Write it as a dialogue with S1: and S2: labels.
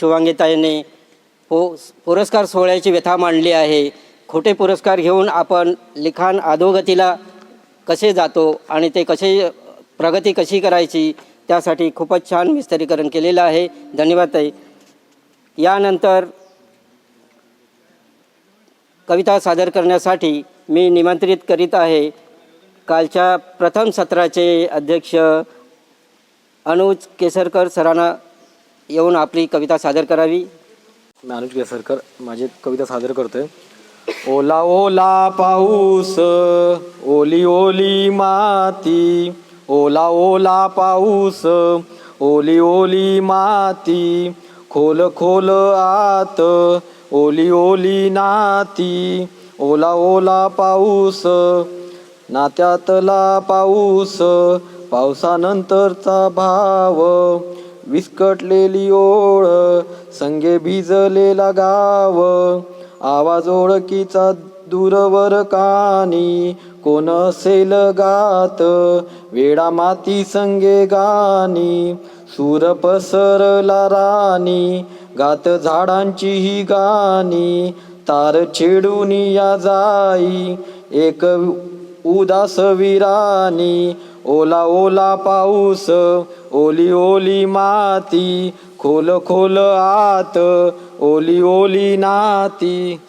S1: शिवांगीताईंनी पो पुरस्कार सोहळ्याची व्यथा मांडली आहे. खोटे पुरस्कार घेऊन आपण लिखाण अधोगतीला कसे जातो आणि ते कसे प्रगती कशी करायची त्यासाठी खूपच छान विस्तारीकरण केलेलं आहे. धन्यवाद ताई. यानंतर कविता सादर करण्यासाठी मी निमंत्रित करीत आहे. कालच्या प्रथम सत्राचे अध्यक्ष अनुज केसरकर सरांना येऊन आपली कविता सादर करावी.
S2: मी अनुज केसरकर माझी कविता सादर करतोय. ओला ओला पाऊस ओली ओली माती ओला ओला पाऊस ओली ओली माती खोल खोल आत ओली ओली नाती ओला ओला पाऊस नात्यातला पाऊस पावसानंतरचा भाव विस्कटलेली ओळ संगे भिजलेला गाव आवाज ओळखीचा दूरवर कानी कोण असेल गात वेडा माती संगे गाणी सूर पसरला राणी गात झाडांची ही गाणी तार छेडून या जाई एक उदास विराणी ओला ओला पाऊस ओली ओली माती खोल खोल आत ओली ओली नाती.